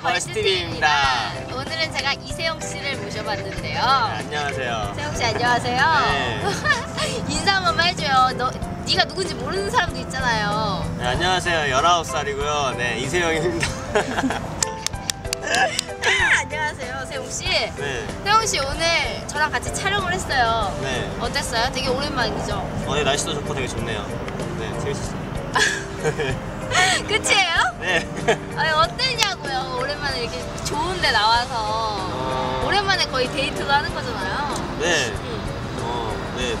안녕하세요 벌스TV입니다 오늘은 제가 이세영 씨를 모셔봤는데요 안녕하세요. 세영 씨 안녕하세요 네. 인사 한 번만 해줘요 너, 네가 누군지 모르는 사람도 있잖아요 네, 안녕하세요. 19살이고요. 네, 이세영입니다. 안녕하세요 세영 씨 네, 세영 씨 오늘 저랑 같이 촬영을 했어요 네. 어땠어요? 되게 오랜만이죠? 오늘 날씨도 좋고 되게 좋네요. 네, 재밌었어요. 끝이에요? 네. 아니 어땠냐고요 오랜만에 이렇게 좋은데 나와서 어, 오랜만에 거의 데이트도 하는 거잖아요 네. 응. 어, 네.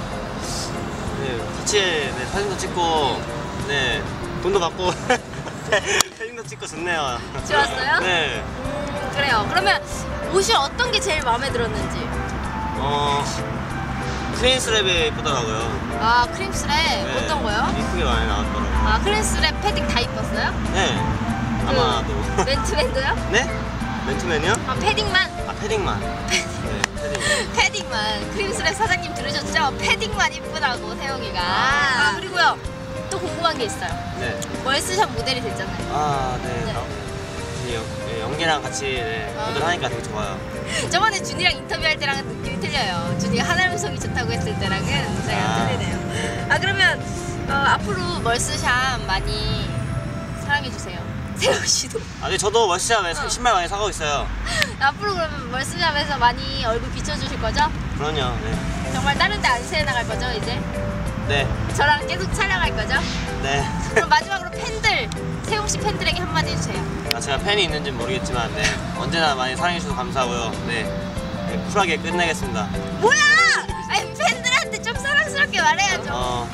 네, 같이 네, 사진도 찍고, 네, 돈도 받고, 사진도 찍고 좋네요. 좋았어요? 네. 음, 그래요 그러면 옷이 어떤 게 제일 마음에 들었는지 어, 크레인스랩이 예쁘더라고요. 아 크림스랩 네, 어떤 거요? 이쁘게 많이 나왔더라고요. 아 크림스랩 패딩 다 입었어요? 네. 아마도. 그 맨투맨도요? 네? 맨투맨이요? 아 패딩만? 아, 패딩만. 네, 패딩. 패딩만 크림스랩 사장님 들으셨죠? 패딩만 이쁘다고 세영이가 아. 아 그리고요 또 궁금한 게 있어요 네. 월스샵 모델이 됐잖아요 아, 네. 네. 나- 이 연- 네, 연기랑 같이 네, 아. 모델 하니까 되게 좋아요. 저번에 준이랑 인터뷰할 때랑은 느낌이 틀려요 준이가 하나음성이 좋다고 했을 때랑은 제가 아. 틀리네요 어, 앞으로 멀스샵 많이 사랑해주세요 세영 씨도 아, 네, 저도 월시샵에 어. 신발 많이 사고 있어요. 앞으로 그러면 멀스샵에서 많이 얼굴 비춰주실 거죠? 그럼요. 네. 정말 다른 데안 새해 나갈 거죠 이제? 네. 저랑 계속 촬영할 거죠? 네. 그럼 마지막으로 팬들 세용 씨 팬들에게 한마디 해주세요. 아, 제가 팬이 있는지 는 모르겠지만, 네. 언제나 많이 사랑해 주셔서 감사하고요. 네. 네, 쿨하게 끝내겠습니다. 뭐야? 아니 팬들한테 좀 사랑스럽게 말해야죠. 어,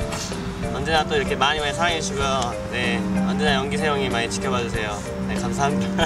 언제나 또 이렇게 많이 많이 사랑해주시고요. 네. 언제나 연기 세영이 많이 지켜봐주세요. 네, 감사합니다.